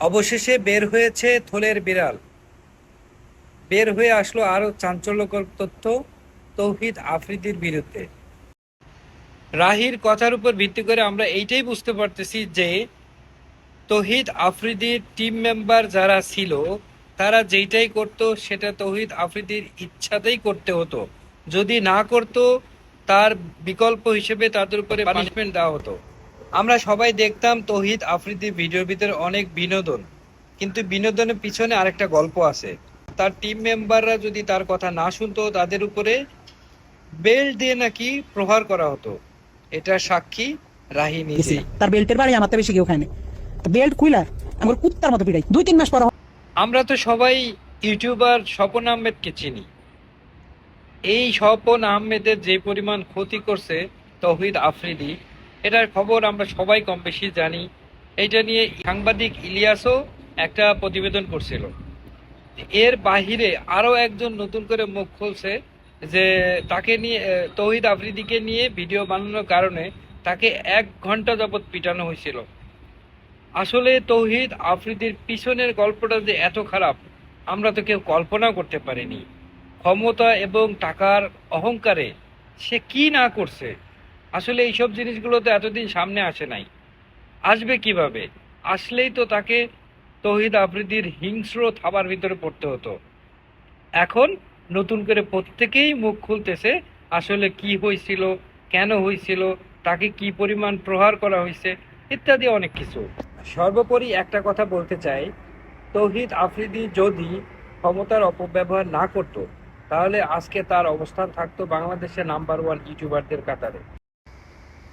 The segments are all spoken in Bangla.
অবশেষে বের হয়েছে থলের বিড়াল। বের হয়ে আসলো আরও চাঞ্চল্যকর তথ্য তৌহিদ আফ্রিদির বিরুদ্ধে। রাহির কথার উপর ভিত্তি করে আমরা এইটাই বুঝতে পারতেছি যে তৌহিদ আফ্রিদির টিম মেম্বার যারা ছিল, তারা যেইটাই করত, সেটা তৌহিদ আফ্রিদির ইচ্ছাতেই করতে হতো। যদি না করত, তার বিকল্প হিসেবে তাদের উপরে পানিশমেন্ট দেওয়া হতো। আমরা সবাই দেখতাম তহিদ আফ্রিদির ভিডিওর ভিতরে অনেক বিনোদন। কিন্তু বিনোদনের পিছনে আরেকটা গল্প আছে। তার টিম মেম্বাররা যদি তার কথা না শুনতো তাদের উপরে বেল্ট দিয়ে নাকি প্রহার করা হতো। এটা সাক্ষী রাহি নিজে তার বেল্টের বাড়ি আমার বেশি কেউ খায়নি। বেল্ট খুইলা আমার কুত্তার মতো পিড়াই দুই তিন মাস পর আমরা তো সবাই ইউটিউবার স্বপন আহমেদকে চিনি। এই স্বপন আহমেদের যে পরিমাণ ক্ষতি করছে তহিদ আফ্রিদি এটার খবর আমরা সবাই কম বেশি জানি। এটা নিয়ে সাংবাদিক ইলিয়াসও একটা প্রতিবেদন করছিল। এর বাহিরে আরও একজন নতুন করে মুখ খুলছে যে তাকে নিয়ে তৌহিদ আফ্রিদিকে নিয়ে ভিডিও বানানোর কারণে তাকে এক ঘণ্টা যাবৎ পিটানো হয়েছিল। আসলে তৌহিদ আফ্রিদির পিছনের গল্পটা যে এত খারাপ, আমরা তো কেউ কল্পনা করতে পারিনি। ক্ষমতা এবং টাকার অহংকারে সে কি না করছে আসলে এইসব জিনিসগুলো তো এতদিন সামনে আসে নাই। আসবে কীভাবে? আসলেই তো তাকে তহিদ আফ্রিদির হিংস্র থাবার ভিতরে পড়তে হতো। এখন নতুন করে প্রত্যেকেই মুখ খুলতেছে, আসলে কি হয়েছিল, কেন হয়েছিল, তাকে কি পরিমাণ প্রহার করা হয়েছে, ইত্যাদি অনেক কিছু। সর্বোপরি একটা কথা বলতে চাই, তৌহিদ আফ্রিদি যদি ক্ষমতার অপব্যবহার না করত, তাহলে আজকে তার অবস্থান থাকতো বাংলাদেশের নাম্বার ওয়ান ইউটিউবারদের কাতারে।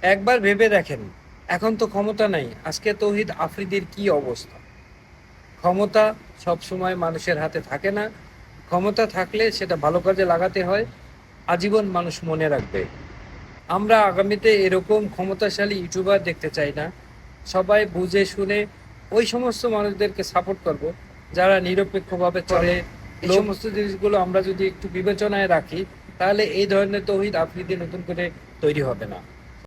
একবার ভেবে দেখেন এখন তো ক্ষমতা নাই। আজকে তৌহিদ আফ্রিদির কি অবস্থা? ক্ষমতা সব সময় মানুষের হাতে থাকে না। ক্ষমতা থাকলে সেটা ভালো কাজে লাগাতে হয়। আজীবন মানুষ মনে রাখবে। আমরা আগামীতে এরকম ক্ষমতাশালী ইউটিউবার দেখতে চাই না। সবাই বুঝে শুনে ওই সমস্ত মানুষদেরকে সাপোর্ট করব যারা নিরপেক্ষভাবে চলে। এই সমস্ত জিনিসগুলো আমরা যদি একটু বিবেচনায় রাখি তাহলে এই ধরনের তৌহিদ আফ্রিদি নতুন করে তৈরি হবে না।